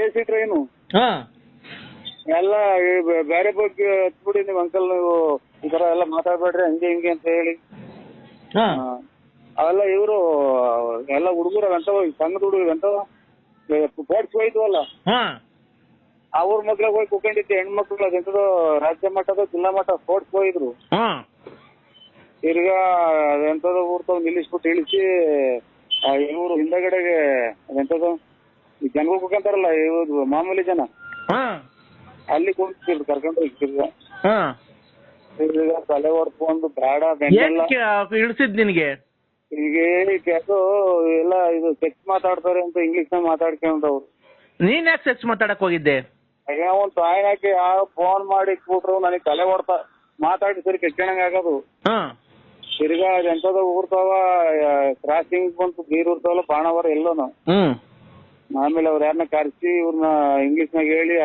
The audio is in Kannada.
ಎ ಸಿ ಟ್ರೈನು ಹಾ. ಎಲ್ಲ ಈ ಬೆ- ಬೇರೆ ಬಗ್ಗೆ ಹತ್ಬಿಡಿ ನೀವು ಅಂಕಲ್ ನೀವು ಈ ತರ ಎಲ್ಲ ಮಾತಾಡ್ಬೇಡ್ರಿ ಹಂಗೆ ಹಿಂಗೆ ಅಂತ ಹೇಳಿ. ಹಾ. ಆ, ಅವೆಲ್ಲ ಇವರು ಎಲ್ಲ ಹುಡುಗರು ಎಂತವ ಸಣ್ಣದ ಹುಡುಗರು ಎಂತವ ಬೋಟ್ಸ್ ಹೋಯ್ತವಲ್ಲ ಹಾ. ಅವ್ರ ಮಕ್ಳಿಗೆ ಹೋಗಿ ಕುಕೊಂಡಿದ್ದೆ ಹೆಣ್ಮಕ್ಳು ಅದೆಂತದೋ ರಾಜ್ಯ ಮಟ್ಟದ ಜಿಲ್ಲಾ ಮಟ್ಟ ಸ್ಪೋರ್ಟ್ಸ್ ಹೋಗಿದ್ರು ಹಾ. ತಿರ್ಗಾ ಅದೆಂತದೋ ಊರ್ತವ್ ನಿಲ್ಲಿಸ್ಬಿಟ್ಟು ಇಳಿಸಿ ಇವರು ಹಿಂದಗಡೆಗೆ ಅದೆಂತದೋ ಈ ಜನಗಳು ಕುತ್ಕೊಂತಾರಲ್ಲ ಇವ್ರು ಮಾಮೂಲಿ ಜನ. ಹಾ. ಅಲ್ಲಿ ಕುಂತಿದ್ರು ಕರ್ಕೊಂಡು ಹಾ. ತಿರ್ಗಾ ತಲೆ ಹೊಡ್ಕೊಂಡು ಬೇಡ ಬೆಂಡೆಲ್ಲ. ಏನ್ ಇಳಿಸಿದ್ ನಿನ್ಗೆ? ಈಗ ಅದು ಎಲ್ಲ ಇದು ಚೆಕ್ ಮಾತಾಡ್ತಾರೆ ಅಂತ ಇಂಗ್ಲಿಷ್ ನಾಗ ಮಾತಾಡ್ಕೊಂಡವ್ರು ನೀನ್ ಯಾಕೆ ಸೆಕ್ಸ್ ಮಾತಾಡಕ್ ಹೋಗಿದ್ದೆ? ಈಗ ಒಂದ್ ತಾಯಿ ಹಾಕಿ ಯಾವ ಫೋನ್ ಮಾಡಿ ಕೂಟ್ರು ನನಗೆ ತಲೆ ಹೊಡ್ತಾ ಮಾತಾಡಿ ಸರಿ ಕೆಚ್ಚಣಂಗ್ ಆಗೋದು. ಹಾ. ತಿರ್ಗಾ ಎಂತದ ಊರ್ತಾವ ಕ್ರಾಸಿಂಗ್ ಬಂತು ಬೀರ್ ಊರ್ತಾವಲ್ಲ ಬಾಣವರ ಎಲ್ಲೋನು. ಹ್ಮ್. ಆಮೇಲೆ ಅವ್ರ ಯಾರನ್ನ ಕರೆಸಿ ಇವ್ರನ್ನ ಇಂಗ್ಲಿಷ್ ನಾಗ ಹೇಳಿ